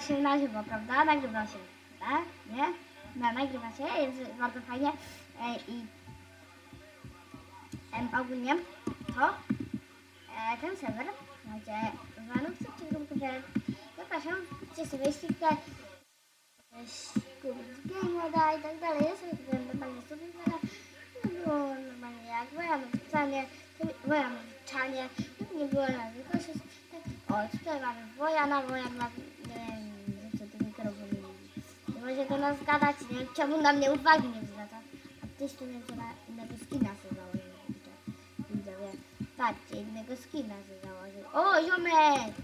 się na żywo, prawda? Nagrywa się, tak? Nie? No, nagrywa się, jest bardzo fajnie. E, I em, ogólnie to e, ten serwer macie w anonsie czy grupie, że zapraszam, wpiszcie sobie, jeśli tutaj jakieś game moda i tak dalej, ja sobie tutaj normalnie sobie nie było normalnie jak moja nawrzucanie, moja nawrzucanie, nie było na wykorzystać. O, tutaj mamy Wojana, Wojan ma, nie wiem, co tu mikrofon nie może do nas gadać, nie czemu na mnie uwagi nie zwraca. A ktoś tu na innego skina sobie założył. Widzowie, patrzcie, innego skina sobie założył. O, ziomek!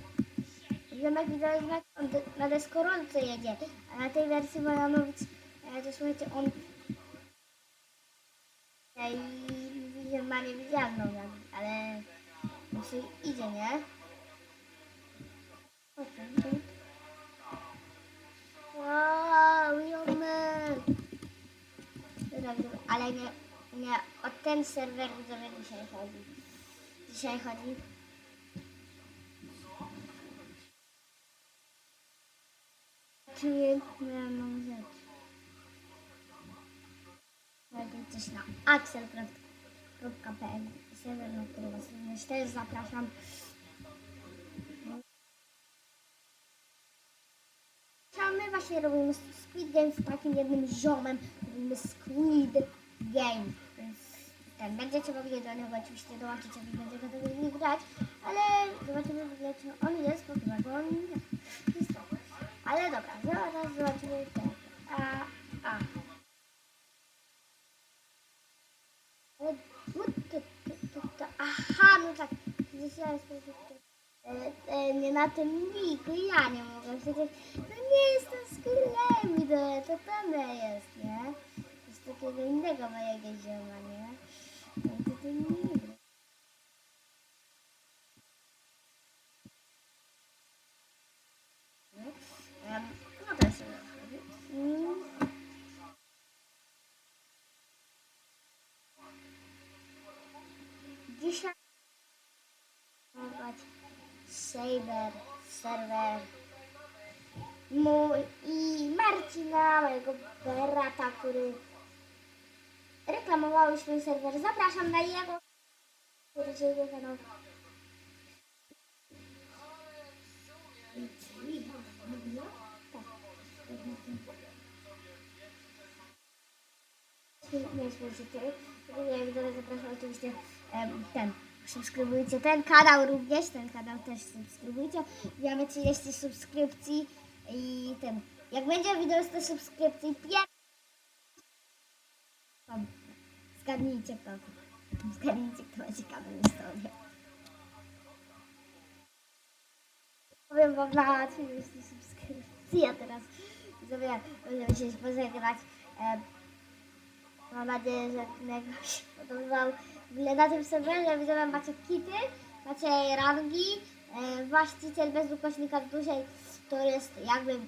Ziomek widzowie na, on na deskorolce jedzie, a na tej wersji Wojanowic, e, to słuchajcie, on e, i mówi, że ma niewidzialną, ale musi idzie, nie? Ale nie, nie o ten serwer widzowie dzisiaj chodzi. Dzisiaj chodzi. Czuję moją rzecz. Znajdę coś na axelcraft.pl serwer, na który was również też zapraszam. My właśnie robimy Squid Game z takim jednym ziomem. Robimy Squid Game. Więc ten, będziecie mogli do niego oczywiście dołączyć, jak będzie gotowy w nich grać. Ale zobaczymy w ogóle, czy on jest, bo chyba go on. Niestety. Ale dobra, zaraz zobaczymy ten. A, a. Ale, to, to, to, to, aha, no tak. Dzisiaj jest e, e, nie na tym niku, ja nie mogę przecież, no nie jestem sklepem, idole, to teme jest, nie? Takiego innego mojego zioma, nie? No to to nie Nie? Em, to jest mm. Dzisiaj Saber, serwer mój i Marcina, mojego brata, który swój serwer. Zapraszam na jego, jego kanał. Jak widzowie zapraszam oczywiście ten. Subskrybujcie ten kanał również, ten kanał też subskrybujcie. Mamy 30 subskrypcji i ten. Jak będzie wideo z tej subskrypcji pierwszy. Zgadnijcie kto. Zgadnijcie kto ma ciekawą historię. Powiem wam na 30 subskrypcji, a teraz sobie będziemy się pożegnać. Em, Mam nadzieję, że film się podobał. W ogóle na tym serwerze widzę macie kity, macie rangi. E, właściciel bez ukośnika dłużej to jest jakby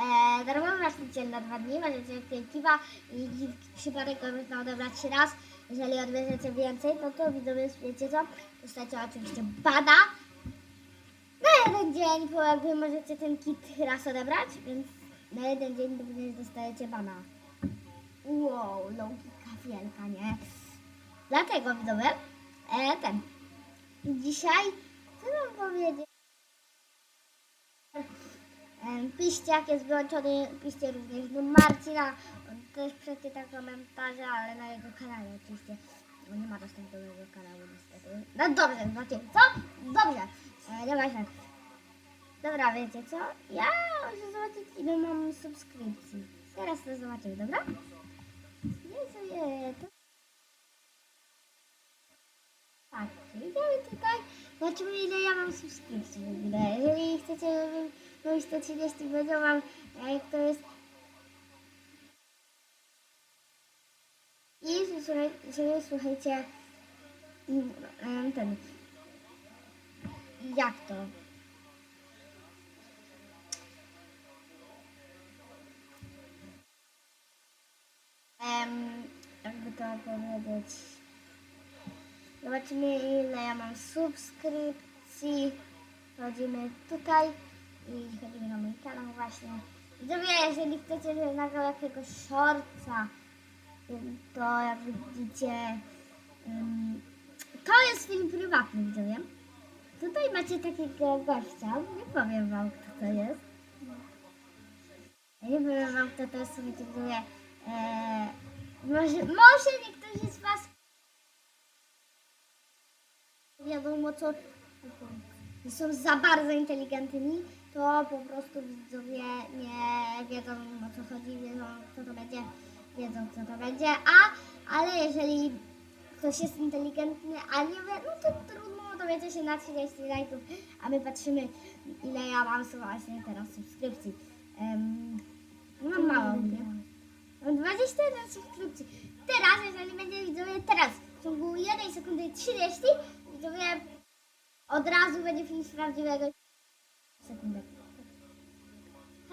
e, darmowy właściciel na dwa dni. Możecie kiwa i przypadek można odebrać raz. Jeżeli odbierzecie więcej, no to widzowie wiecie co? Dostajecie oczywiście bada. Na jeden dzień jakby możecie ten kit raz odebrać, więc na jeden dzień również dostajecie bana. Wow, logika wielka, nie? Dlatego widzowie, e, ten, dzisiaj chcę wam powiedzieć, piszcie jak jest wyłączony, piszcie również do Marcina, on też przeczyta komentarze, ale na jego kanale oczywiście, on nie ma dostępu do mojego kanału niestety. No dobrze, znaczy, co? Dobrze, e, nieważne. Dobra, wiecie co? Ja muszę zobaczyć ile mam subskrypcji. Teraz to zobaczymy, dobra? Jezu, je, to... Tak, idziemy tutaj. Zobaczymy ile ja mam subskrypcji w ogóle. Jeżeli chcecie, żebym miał 130 będzie wam, jak to jest... I słuchaj, sobie słuchajcie, ten, jak to? Em, jakby to powiedzieć. Zobaczymy ile ja mam subskrypcji. Wchodzimy tutaj i na mój kanał właśnie. Widzowie, jeżeli chcecie, żebym nagrał jakiegoś shortsa, to jak widzicie, ym, to jest film prywatny, widzowie. Tutaj macie takiego gościa, nie powiem wam kto to jest. Nie powiem wam kto to jest, słuchajcie, widzowie. Eee, może, może niektórzy z was wiadomo co, że są za bardzo inteligentni, to po prostu widzowie nie wiedzą o co chodzi, wiedzą kto to będzie, wiedzą co to będzie, a ale jeżeli ktoś jest inteligentny, a nie wie, no to trudno, to wiecie się na 30 lajków, a my patrzymy ile ja mam właśnie teraz subskrypcji. Um, mam mało, nie? Mam 21 subskrypcji. Teraz, jeżeli będzie widzowie, teraz w ciągu 1 sekundy 30, widzowie od razu będzie film z prawdziwego sekundę.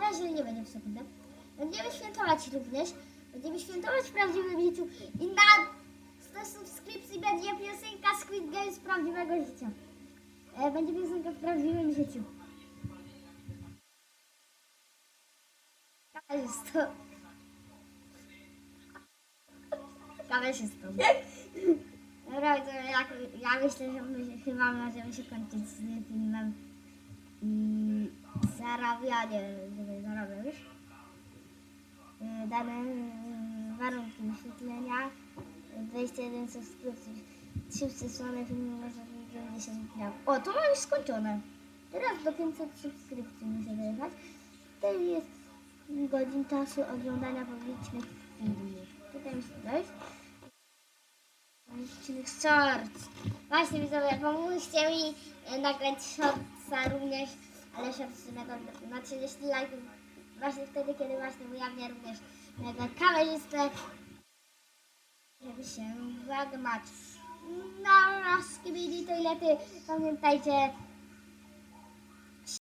A jeżeli nie będzie w sekundę, będziemy świętować również. Będziemy świętować w prawdziwym życiu i na 100 subskrypcji będzie piosenka Squid Game z prawdziwego życia. E, będzie piosenka w prawdziwym życiu. Kamerzysto. Kamerzysto. Dobra, to ja, ja myślę, że my chyba możemy się kończyć z filmem i zarabianie, żeby zarabiać. Y, Dane y, warunki wyświetlenia, y, 21 subskrypcji, 3 przesłane filmy, może 90 dni. O, to mam już skończone. Teraz do 500 subskrypcji muszę dojechać. Tutaj jest godzin czasu oglądania publicznych filmów. Tutaj muszę dojść. Publicznych shorts. Właśnie widzowie, pomóżcie mi e, nagrać shortsa również, ale shortsy na, na 30 lajków. Właśnie wtedy, kiedy właśnie ujawnię również mego kamerzystę, żeby się wagmać. Na raz kibili toilety, pamiętajcie,